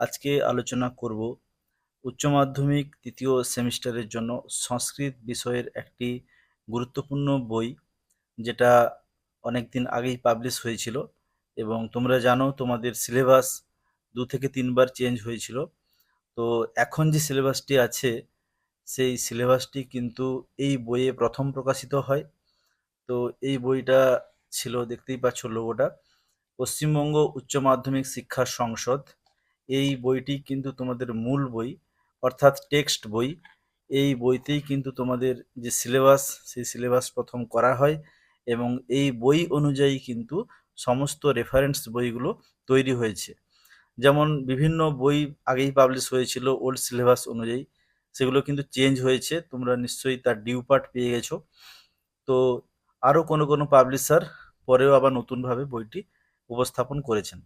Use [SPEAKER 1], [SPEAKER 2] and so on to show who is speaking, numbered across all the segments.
[SPEAKER 1] আজকে আলোচনা করব উচ্চ মাধ্যমিক তৃতীয় সেমিস্টারের জন্য সংস্কৃত বিষয়ের একটি গুরুত্বপূর্ণ বই, যেটা অনেক দিন আগেই পাবলিশ হয়েছিল এবং তোমরা জানো তোমাদের সিলেবাস দু থেকে তিনবার চেঞ্জ হয়েছিল। তো এখন যে সিলেবাসটি আছে, সেই সিলেবাসটি কিন্তু এই বইয়ে প্রথম প্রকাশিত হয়। তো এই বইটা ছিল, দেখতেই পাচ্ছ লোগোটা পশ্চিমবঙ্গ উচ্চ মাধ্যমিক শিক্ষা সংসদ। এই বইটি কিন্তু তোমাদের মূল বই, অর্থাৎ টেক্সট বই। এই বইতেই কিন্তু তোমাদের যে সিলেবাস, সেই সিলেবাস প্রথম করা হয় এবং এই বই অনুযায়ী কিন্তু সমস্ত রেফারেন্স বইগুলো তৈরি হয়েছে। যেমন বিভিন্ন বই আগেই পাবলিশ হয়েছিল ওল্ড সিলেবাস অনুযায়ী, সেগুলো কিন্তু চেঞ্জ হয়েছে। তোমরা নিশ্চয়ই তার ডিউ পার্ট পেয়ে গেছো। তো আরও কোনো কোনো পাবলিশার পরেও আবার নতুনভাবে বইটি উপস্থাপন করেছেন।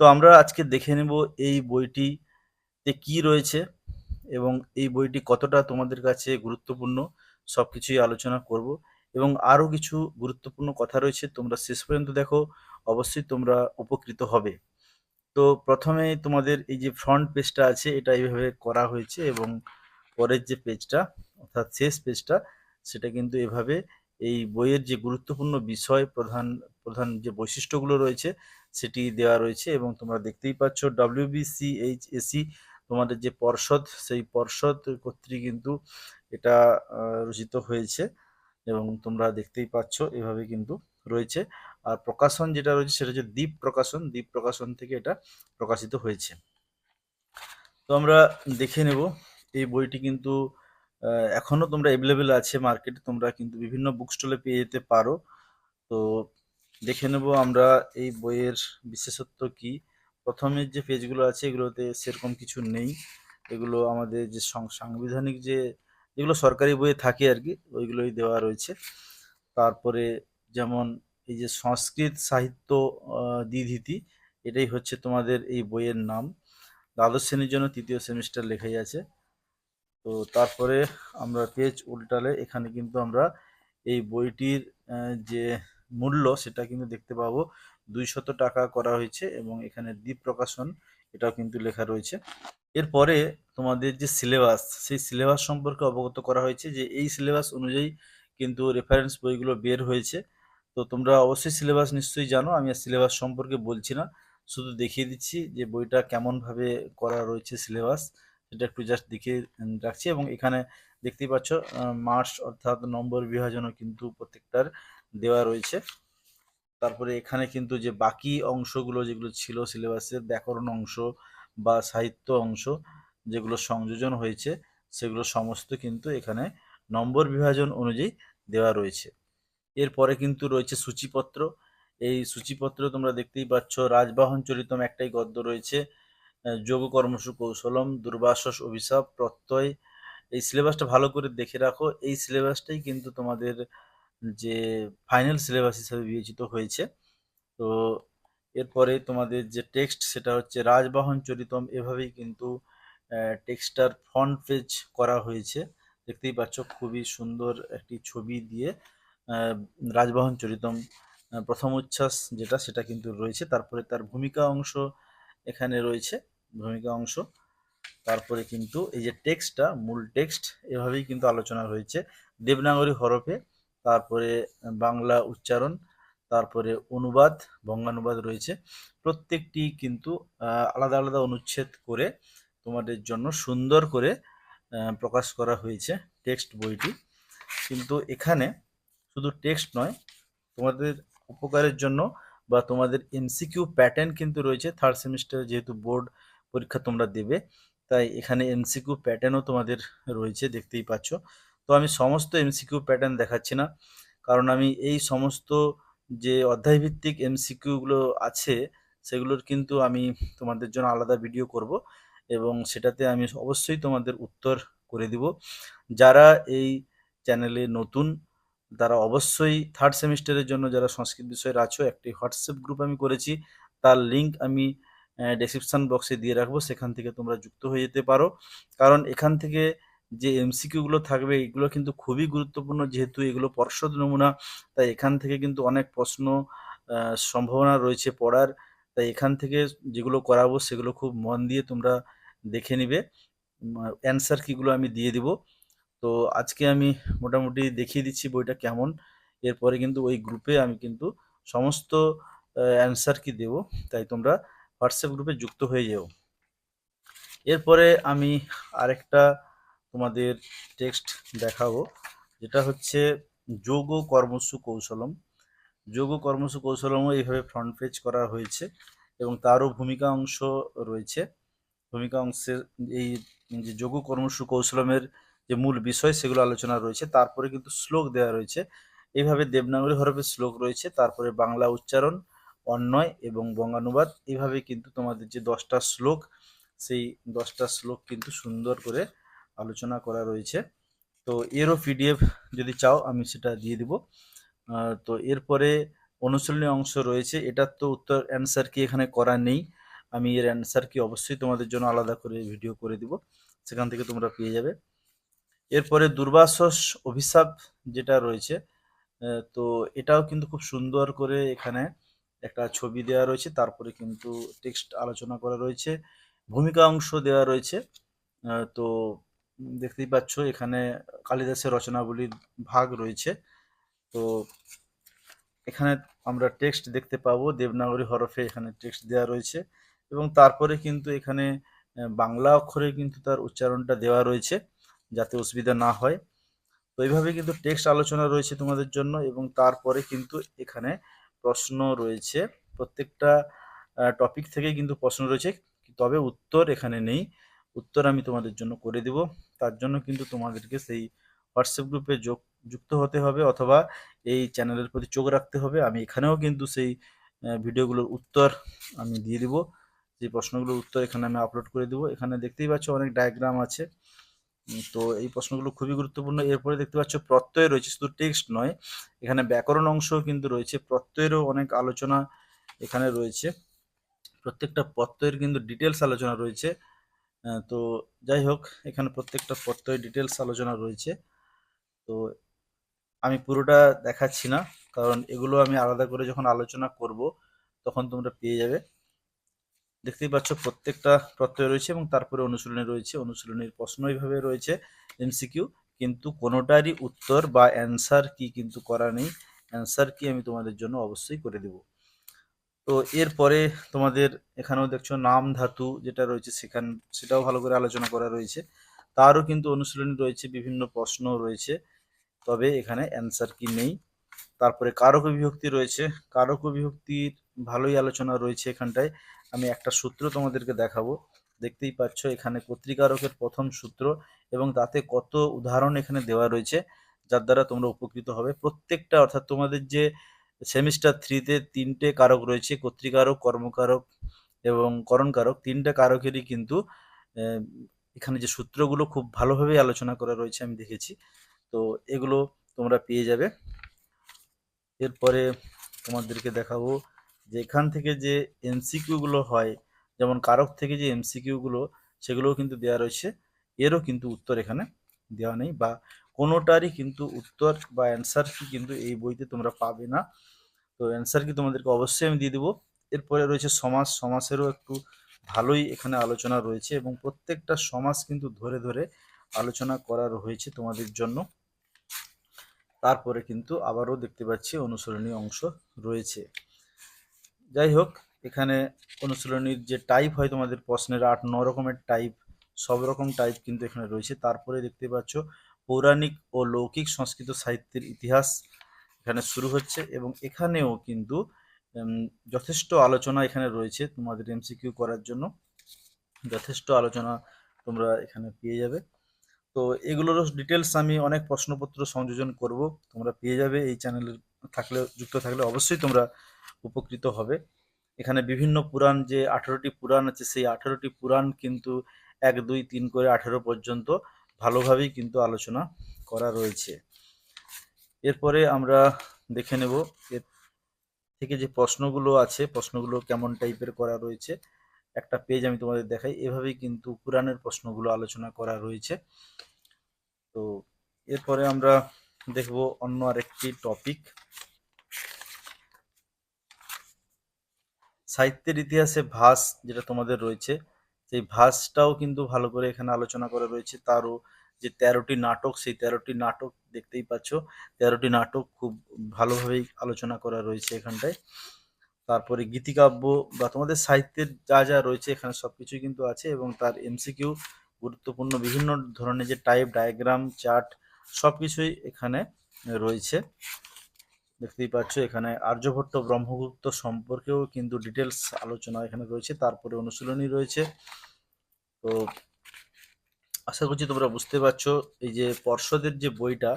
[SPEAKER 1] তো আমরা আজকে দেখে নেব এই বইটিতে কি রয়েছে এবং এই বইটি কতটা তোমাদের কাছে গুরুত্বপূর্ণ সব কিছুই আলোচনা করব এবং আরও কিছু গুরুত্বপূর্ণ কথা রয়েছে তোমরা শেষ পর্যন্ত দেখো, অবশ্যই তোমরা উপকৃত হবে। তো প্রথমে তোমাদের এই যে ফ্রন্ট পেজটা আছে, এটা এইভাবে করা হয়েছে এবং পরের যে পেজটা অর্থাৎ শেষ পেজটা সেটা কিন্তু এভাবে এই বইয়ের যে গুরুত্বপূর্ণ বিষয় প্রধান প্রধান যে বৈশিষ্ট্যগুলো রয়েছে সেটি দেওয়া রয়েছে এবং তোমরা দেখতেই পাচ্ছ ডাব্লিউবিসিএইচএসি তোমাদের যে পর্ষদ, সেই পর্ষদ কর্তৃক কিন্তু এটা রচিত হয়েছে এবং তোমরা দেখতেই পাচ্ছ এভাবে কিন্তু রয়েছে। আর প্রকাশন যেটা রয়েছে সেটা হচ্ছে দ্বীপ প্রকাশন। দ্বীপ প্রকাশন থেকে এটা প্রকাশিত হয়েছে। তো আমরা দেখে নেব, এই বইটি কিন্তু এখনও তোমরা অ্যাভেলেবেল আছে মার্কেটে তোমরা কিন্তু বিভিন্ন বুক স্টলে পেয়ে যেতে পারো। তো দেখে নেব আমরা এই বইয়ের বিশেষত্ব কি। প্রথমের যে পেজগুলো আছে এগুলোতে সেরকম কিছু নেই। এগুলো আমাদের যে সাংবিধানিক যে, যেগুলো সরকারি বইয়ে থাকে আর কি, ওইগুলোই দেওয়া রয়েছে। তারপরে যেমন এই যে সংস্কৃত সাহিত্য দ্বিধীতি, এটাই হচ্ছে তোমাদের এই বইয়ের নাম। দ্বাদশ শ্রেণির জন্য তৃতীয় সেমিস্টার লেখাই আছে। তো তারপরে আমরা পেজ উল্টালে এখানে কিন্তু আমরা এই বইটির যে মূল্য সেটা কিন্তু দেখতে পাবো। দুইশত টাকা করা হয়েছে এবং এখানে দ্বীপ প্রকাশন এটাও কিন্তু লেখা রয়েছে। এরপরে তোমাদের যে সিলেবাস সেই সিলেবাস সম্পর্কে অবগত করা হয়েছে যে এই সিলেবাস অনুযায়ী কিন্তু রেফারেন্স বইগুলো বের হয়েছে। তো তোমরা অবশ্যই সিলেবাস নিশ্চয়ই জানো, আমি আর সিলেবাস সম্পর্কে বলছি না। শুধু দেখিয়ে দিচ্ছি যে বইটা কেমনভাবে করা রয়েছে সিলেবাস সেটা একটু জাস্ট দেখিয়ে রাখছি এবং এখানে দেখতেই পাচ্ছ মার্কস অর্থাৎ নম্বর বিভাজনও কিন্তু প্রত্যেকটার দেওয়া রয়েছে। তারপরে এখানে কিন্তু যে বাকি অংশগুলো যেগুলো ছিল, সিলেবাসের ব্যাকরণ অংশ বা সাহিত্য অংশ যেগুলো সংযোজন হয়েছে, সেগুলো সমস্ত কিন্তু এখানে নম্বর বিভাজন অনুযায়ী দেওয়া রয়েছে। এরপরে কিন্তু রয়েছে সূচিপত্র। এই সূচিপত্র তোমরা দেখতেই পাচ্ছ, রাজবাহন চরিতম একটাই গদ্য রয়েছে। যোগ কর্মসু কৌশলম, দুর্বাসস অভিশাপ, প্রত্যয়। এই সিলেবাসটা ভালো করে দেখে রাখো। এই সিলেবাসটাই কিন্তু তোমাদের যে ফাইনাল সিলেবাস হিসেবে বিবেচিত হয়েছে। তো এরপরে তোমাদের যে টেক্সট সেটা হচ্ছে রাজবাহন চরিতম, এভাবেই কিন্তু টেক্সটার ফ্রন্ট পেজ করা হয়েছে। দেখতেই পাচ্ছ খুবই সুন্দর একটি ছবি দিয়ে রাজবাহন চরিতম প্রথম উচ্ছ্বাস যেটা, সেটা কিন্তু রয়েছে। তারপরে তার ভূমিকা অংশ এখানে রয়েছে, ভূমিকা অংশ। তারপরে কিন্তু এই যে টেক্সটটা মূল টেক্সট এভাবেই কিন্তু আলোচনা রয়েছে দেবনাগরী হরফে তারপরে বাংলা উচ্চারণ, তারপরে অনুবাদ, বঙ্গানুবাদ রয়েছে। প্রত্যেকটি কিন্তু আলাদা আলাদা অনুচ্ছেদ করে তোমাদের জন্য সুন্দর করে প্রকাশ করা হয়েছে টেক্সট বইটি। কিন্তু এখানে শুধু টেক্সট নয়, তোমাদের উপকারের জন্য বা তোমাদের এমসিকিউ প্যাটার্ন কিন্তু রয়েছে। থার্ড সেমিস্টার যেহেতু বোর্ড পরীক্ষা তোমরা দেবে, তাই এখানে এমসিকিউ প্যাটার্নও তোমাদের রয়েছে, দেখতেই পাচ্ছ। তো আমি সমস্ত এমসিকিউ প্যাটার্ন দেখাচ্ছি না। কারণ আমি এই সমস্ত যে অধ্যায়ভিত্তিক এমসিকিউগুলো আছে, সেগুলোর কিন্তু আমি তোমাদের জন্য আলাদা ভিডিও করব এবং সেটাতে আমি অবশ্যই তোমাদের উত্তর করে দিব। যারা এই চ্যানেলে নতুন, তারা অবশ্যই থার্ড সেমিস্টারের জন্য যারা সংস্কৃত বিষয়ের আছো, একটি হোয়াটসঅ্যাপ গ্রুপ আমি করেছি। তার লিংক আমি ডেসক্রিপশন বক্সে দিয়ে রাখব। সেখান থেকে তোমরা যুক্ত হয়ে যেতে পারো। কারণ এখান থেকে যে এমসিকিউগুলো থাকবে, এগুলো কিন্তু খুবই গুরুত্বপূর্ণ যেহেতু এগুলো পর্ষদ নমুনা, তাই এখান থেকে কিন্তু অনেক প্রশ্ন সম্ভাবনা রয়েছে পড়ার। তাই এখান থেকে যেগুলো করাবো সেগুলো খুব মন দিয়ে তোমরা দেখে নিবে। অ্যান্সার কিগুলো আমি দিয়ে দিব। তো আজকে আমি মোটামুটি দেখিয়ে দিচ্ছি বইটা কেমন। এরপরে কিন্তু ওই গ্রুপে আমি কিন্তু সমস্ত অ্যান্সার কি দেব। তাই তোমরা হোয়াটসঅ্যাপ গ্রুপে যুক্ত হয়ে যেও। এরপরে আমি আরেকটা তোমাদের টেক্সট দেখাবো। যেটা হচ্ছে যোগ কর্মসু কৌশলম। যোগ কর্মসু কৌশলমও এইভাবে ফ্রন্ট পেজ করা হয়েছে এবং তারও ভূমিকা অংশ রয়েছে। ভূমিকা অংশের এই যে যোগ কর্মসু কৌশলমের যে মূল বিষয় সেগুলো আলোচনা রয়েছে। তারপরে কিন্তু শ্লোক দেওয়া রয়েছে। এইভাবে দেবনাগরী হরফের শ্লোক রয়েছে। তারপরে বাংলা উচ্চারণ অন্যয় এবং বঙ্গানুবাদ। এইভাবে কিন্তু তোমাদের যে দশটা শ্লোক, সেই দশটা শ্লোক কিন্তু সুন্দর করে আলোচনা করা রয়েছে। তো এরও পিডিএফ যদি চাও, আমি সেটা দিয়ে দিব। তো এরপরে অনুশীলনী অংশ রয়েছে। এটার তো উত্তর অ্যান্সার কি এখানে করা নেই। আমি এর অ্যান্সার কি অবশ্যই তোমাদের জন্য আলাদা করে ভিডিও করে দিব। সেখান থেকে তোমরা পেয়ে যাবে। এরপরে দুর্বাসস অভিশাপ যেটা রয়েছে তো এটাও কিন্তু খুব সুন্দর করে এখানে একটা ছবি দেওয়া রয়েছে। তারপরে কিন্তু টেক্সট আলোচনা করা রয়েছে। ভূমিকা অংশ দেওয়া রয়েছে। তো দেখতেই পাচ্ছ, এখানে কালিদাসের রচনাবলীর ভাগ রয়েছে। তো এখানে আমরা টেক্সট দেখতে পাবো, দেবনাগরী হরফে এখানে টেক্সট দেওয়া রয়েছে এবং তারপরে কিন্তু এখানে বাংলা অক্ষরে কিন্তু তার উচ্চারণটা দেওয়া রয়েছে যাতে অসুবিধা না হয়। তো এইভাবে কিন্তু টেক্সট আলোচনা রয়েছে তোমাদের জন্য এবং তারপরে কিন্তু এখানে প্রশ্ন রয়েছে। প্রত্যেকটা টপিক থেকে কিন্তু প্রশ্ন রয়েছে, তবে উত্তর এখানে নেই। উত্তর আমি তোমাদের জন্য করে দিব। তার জন্য কিন্তু তোমাদেরকে সেই হোয়াটসঅ্যাপ গ্রুপে যোগ, যুক্ত হতে হবে অথবা এই চ্যানেলের প্রতি চোখ রাখতে হবে। আমি এখানেও কিন্তু সেই ভিডিওগুলোর উত্তর আমি দিয়ে দিব। যে প্রশ্নগুলোর উত্তর এখানে আমি আপলোড করে দিব। এখানে দেখতেই পাচ্ছ অনেক ডায়াগ্রাম আছে। তো এই প্রশ্নগুলো খুবই গুরুত্বপূর্ণ। এরপরে দেখতে পাচ্ছ প্রত্যয় রয়েছে, শুধু টেক্সট নয়, এখানে ব্যাকরণ অংশও কিন্তু রয়েছে। প্রত্যয়েরও অনেক আলোচনা এখানে রয়েছে। প্রত্যেকটা প্রত্যয়ের কিন্তু ডিটেলস আলোচনা রয়েছে। তো যাই হোক, এখানে প্রত্যেকটা প্রত্যয় ডিটেলস আলোচনা রয়েছে। তো আমি পুরোটা দেখাচ্ছি না, কারণ এগুলো আমি আলাদা করে যখন আলোচনা করব, তখন তোমরা পেয়ে যাবে। দেখতেই পাচ্ছ, প্রত্যেকটা প্রত্যয় রয়েছে এবং তারপরে অনুশীলনী রয়েছে। অনুশীলনীর প্রশ্ন এইভাবে রয়েছে এমসিকিউ কিন্তু কোনোটারই উত্তর বা অ্যান্সার কি কিন্তু করা নেই। অ্যান্সার কি আমি তোমাদের জন্য অবশ্যই করে দেব। তো এরপরে তোমাদের এখানেও দেখছ নাম ধাতু যেটা রয়েছে সেখান, সেটাও ভালো করে আলোচনা করা রয়েছে। তারও কিন্তু অনুশীলনী রয়েছে, বিভিন্ন প্রশ্ন রয়েছে, তবে এখানে অ্যান্সার কি নেই? তারপরে কারক বিভক্তি রয়েছে। কারক বিভক্তির ভালোই আলোচনা রয়েছে এখানটায়। আমি একটা সূত্র তোমাদেরকে দেখাবো। দেখতেই পাচ্ছ এখানে কর্তৃকারকের প্রথম সূত্র এবং তাতে কত উদাহরণ এখানে দেওয়া রয়েছে, যার দ্বারা তোমরা উপকৃত হবে। প্রত্যেকটা, অর্থাৎ তোমাদের যে সেমিস্টার থ্রিতে তিনটে কারক রয়েছে কর্তৃকারক কর্মকারক এবং করণকারক। তিনটে কারকেরই কিন্তু এখানে যে সূত্রগুলো খুব ভালোভাবেই আলোচনা করা রয়েছে আমি দেখেছি। তো এগুলো তোমরা পেয়ে যাবে। এরপরে তোমাদেরকে দেখাবো যে এখান থেকে যে এমসিকিউগুলো হয়, যেমন কারক থেকে যে এমসিকিউগুলো, সেগুলোও কিন্তু দেওয়া রয়েছে। এরও কিন্তু উত্তর এখানে দেওয়া নেই বা কোনোটারই কিন্তু উত্তর বা অ্যান্সার কি কিন্তু এই বইতে তোমরা পাবে না। তো অ্যান্সার কি তোমাদেরকে অবশ্যই আমি দিয়ে দেবো। এরপরে রয়েছে সমাজ সমাসেরও একটু ভালোই এখানে আলোচনা রয়েছে এবং প্রত্যেকটা সমাজ কিন্তু ধরে ধরে আলোচনা করা রয়েছে তোমাদের জন্য। তারপরে কিন্তু আবারও দেখতে পাচ্ছি অনুসরণী অংশ রয়েছে। যাই হোক, এখানে অনুশীলনীর যে টাইপ হয় তোমাদের প্রশ্নের আট, ন রকমের টাইপ সব রকম টাইপ কিন্তু এখানে রয়েছে। তারপরে দেখতে পাচ্ছ, পৌরাণিক ও লৌকিক সংস্কৃত সাহিত্যের ইতিহাস এখানে শুরু হচ্ছে এবং এখানেও কিন্তু যথেষ্ট আলোচনা এখানে রয়েছে তোমাদের এমসিকিউ করার জন্য। যথেষ্ট আলোচনা তোমরা এখানে পেয়ে যাবে। তো এগুলোরও ডিটেলস আমি অনেক প্রশ্নপত্র সংযোজন করব। তোমরা পেয়ে যাবে এই চ্যানেলে থাকলে, যুক্ত থাকলে অবশ্যই তোমরা উপকৃত হবে। এখানে বিভিন্ন পুরাণ যে আঠেরোটি পুরাণ আছে, সেই আঠেরোটি পুরাণ কিন্তু এক, দুই, তিন করে আঠেরো পর্যন্ত ভালোভাবেই কিন্তু আলোচনা করা রয়েছে। এরপরে আমরা দেখে নেব এর থেকে যে প্রশ্নগুলো আছে, প্রশ্নগুলো কেমন টাইপের করা রয়েছে। একটা পেজ আমি তোমাদের দেখাই, এভাবেই কিন্তু পুরাণের প্রশ্নগুলো আলোচনা করা রয়েছে। তো এরপরে আমরা দেখব অন্য আরেকটি টপিক সাহিত্যের ইতিহাসে ভাস যেটা তোমাদের রয়েছে সেই ভাসটাও কিন্তু ভালো করে এখানে আলোচনা করা রয়েছে। তারও যে তেরোটি নাটক, সেই তেরোটি নাটক দেখতেই পাচ্ছ। তেরোটি নাটক খুব ভালোভাবেই আলোচনা করা রয়েছে এখানটায়। তারপরে গীতিকাব্য বা তোমাদের সাহিত্যের যা যা রয়েছে এখানে সব কিছুই কিন্তু আছে এবং তার এমসিকিউ গুরুত্বপূর্ণ। বিভিন্ন ধরনের যে টাইপ ডায়াগ্রাম চার্ট সব কিছুই এখানে রয়েছে। দেখতেই পাচ্ছ, এখানে আর্যভট্ট ব্রহ্মগুপ্ত সম্পর্কেও কিন্তু ডিটেলস আলোচনা এখানে রয়েছে, তারপরে অনুশীলনী রয়েছে। তো আশা করছি তোমরা বুঝতে পারছ, এই যে পর্ষদের যে বইটা,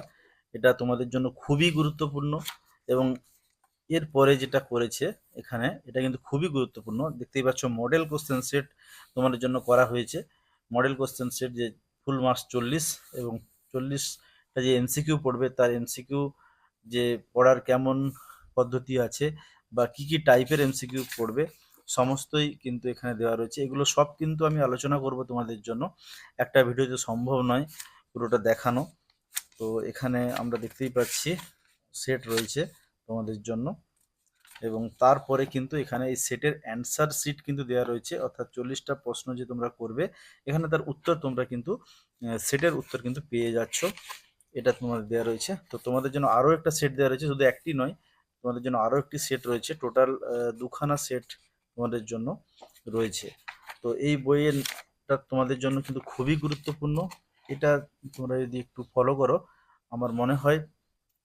[SPEAKER 1] এটা তোমাদের জন্য খুবই গুরুত্বপূর্ণ এবং এরপরে যেটা করেছে এখানে, এটা কিন্তু খুবই গুরুত্বপূর্ণ। দেখতেই পাচ্ছ মডেল কোশ্চেন সেট তোমাদের জন্য করা হয়েছে। মডেল কোশ্চেন সেট যে ফুল মার্কস চল্লিশ এবং চল্লিশটা যে এমসিকিউ পড়বে, তার এমসিকিউ যে পড়ার কেমন পদ্ধতি আছে বা কি কি টাইপের এমসিকিউ পড়বে, সমস্তই কিন্তু এখানে দেওয়া রয়েছে। এগুলো সব কিন্তু আমি আলোচনা করব তোমাদের জন্য। একটা ভিডিওতে সম্ভব নয় পুরোটা দেখানো। তো এখানে আমরা দেখতেই পাচ্ছি সেট রয়েছে তোমাদের জন্য এবং তারপরে কিন্তু এখানে এই সেটের অ্যান্সার সিট কিন্তু দেওয়া রয়েছে। অর্থাৎ চল্লিশটা প্রশ্ন যে তোমরা করবে, এখানে তার উত্তর তোমরা কিন্তু সেটের উত্তর কিন্তু পেয়ে যাচ্ছ। এটা তোমাদের দেওয়া রয়েছে। তো তোমাদের জন্য আরও একটা সেট দেওয়া রয়েছে, শুধু একটি নয়, তোমাদের জন্য আরও একটি সেট রয়েছে। টোটাল দুখানা সেট তোমাদের জন্য রয়েছে। তো এই বইয়েরটা তোমাদের জন্য কিন্তু খুবই গুরুত্বপূর্ণ। এটা তোমরা যদি একটু ফলো করো, আমার মনে হয়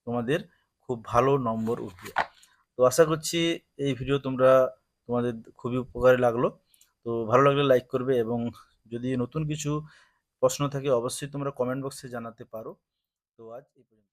[SPEAKER 1] তোমাদের খুব ভালো নম্বর উঠবে। তো আশা করছি এই ভিডিও তোমরা তোমাদের খুবই উপকারে লাগল। তো ভালো লাগলে লাইক করবে এবং যদি নতুন কিছু প্রশ্ন থাকে, অবশ্যই তোমরা কমেন্ট বক্সে জানাতে পারো। তো আজ এই পর্যন্ত।